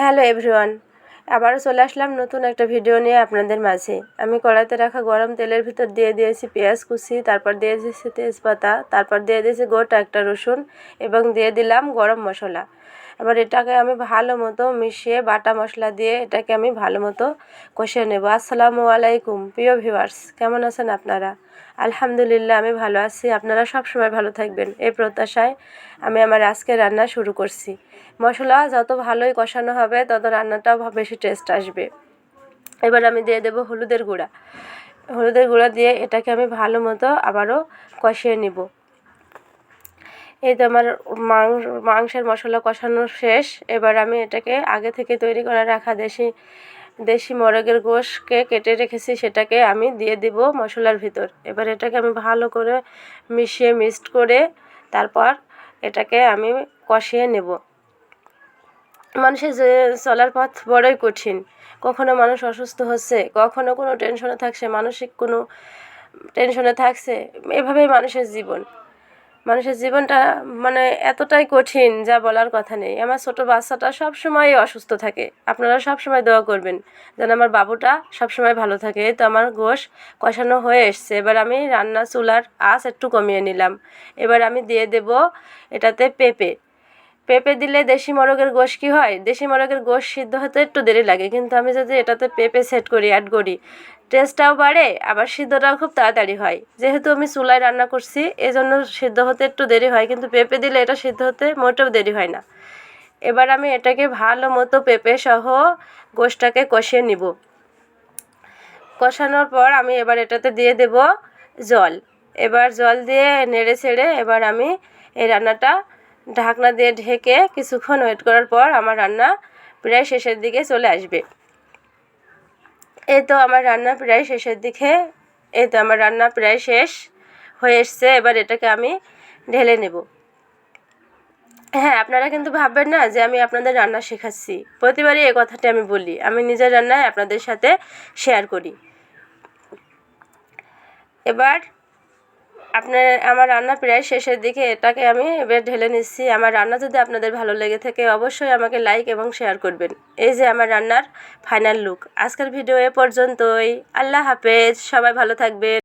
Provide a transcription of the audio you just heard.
Hello everyone, আবারও চলে আসলাম নতুন একটা ভিডিও নিয়ে আপনাদের মাঝে। আমি কড়াইতে রাখা গরম তেলের ভিতর দিয়ে দিয়েছি পেঁয়াজ কুচি, তারপর দিয়ে দিয়েছি তেজপাতা, তারপর দিয়ে দিয়েছি গোটা একটা রসুন এবং দিয়ে দিলাম গরম মশলা। এবার এটাকে আমি ভালো মতো মিশিয়ে বাটা মশলা দিয়ে এটাকে আমি ভালো মতো কষিয়ে নেব। আসসালামু আলাইকুম, প্রিয় ভিউয়ার্স কেমন আছেন আপনারা? আলহামদুলিল্লাহ, আমি ভালো আছি। আপনারা সব সময় ভালো থাকবেন, এই প্রত্যাশায় আমি আমার আজকে রান্না শুরু করছি। মশলা যত ভালোই কষানো হবে, তত রান্নাটাও বেশি টেস্ট আসবে। এবার আমি দিয়ে দেবো হলুদের গুঁড়া। হলুদের গুঁড়া দিয়ে এটাকে আমি ভালো মতো আবারও কষিয়ে নিব। এই তো আমার মাংস মাংসের মশলা কষানো শেষ। এবার আমি এটাকে আগে থেকে তৈরি করে রাখা দেশি দেশি মোরগের গোশকে কেটে রেখেছি, সেটাকে আমি দিয়ে দিব মশলার ভিতর। এবার এটাকে আমি ভালো করে মিশিয়ে মিক্সড করে তারপর এটাকে আমি কষিয়ে নেব। মানুষের যে চলার পথ বড়ই কঠিন। কখনো মানুষ অসুস্থ হচ্ছে, কখনো কোনো টেনশনে থাকছে, মানসিক কোনো টেনশনে থাকছে, এভাবেই মানুষের জীবন। মানুষের জীবনটা মানে এতটাই কঠিন যা বলার কথা নেই। আমার ছোট বাচ্চাটা সব সময় অসুস্থ থাকে। আপনারা সব সময় দোয়া করবেন যেন আমার বাবুটা সব সময় ভালো থাকে। তো আমার গোশ কষানো হয়ে এসছে। এবার আমি রান্না চুলার আঁচ একটু কমিয়ে নিলাম। এবার আমি দিয়ে দেব এটাতে পেঁপে। পেঁপে দিলে দেশি মোরগের গোশ কী হয়? দেশি মোরগের গোশ সিদ্ধ হতে একটু দেরি লাগে, কিন্তু আমি যদি এটাতে পেঁপে সেট করি অ্যাড করি টেস্টটাও বাড়ে, আবার সিদ্ধটাও খুব তাড়াতাড়ি হয়। যেহেতু আমি চুলায় রান্না করছি, এজন্য সিদ্ধ হতে একটু দেরি হয়, কিন্তু পেঁপে দিলে এটা সিদ্ধ হতে মোটেও দেরি হয় না। এবার আমি এটাকে ভালো মতো পেঁপে সহ গোশটাকে কষিয়ে নিব। কষানোর পর আমি এবার এটাতে দিয়ে দেব জল। এবার জল দিয়ে নেড়ে ছেড়ে এবার আমি এই রান্নাটা ঢাকনা দিয়ে ঢেকে কিছুক্ষণ ওয়েট করার পর আমার রান্না প্রায় শেষের দিকে চলে আসবে। এই তো আমার রান্না প্রায় শেষের দিকে, এই তো আমার রান্না প্রায় শেষ হয়ে এসছে, এবার এটাকে আমি ঢেলে নেব। হ্যাঁ আপনারা কিন্তু ভাববেন না যে আমি আপনাদের রান্না শেখাচ্ছি। প্রতিবারই এই কথাটি আমি বলি, আমি নিজের রান্নায় আপনাদের সাথে শেয়ার করি। এবার আপনার, আমার রান্না প্রায় শেষের দিকে, এটাকে আমি এবার ঢেলে নিচ্ছি। আমার রান্না যদি আপনাদের ভালো লেগে থাকে, অবশ্যই আমাকে লাইক এবং শেয়ার করবেন। এই যে আমার রান্নার ফাইনাল লুক আজকের ভিডিও এ পর্যন্তই। আল্লাহ হাফেজ। সবাই ভালো থাকবেন।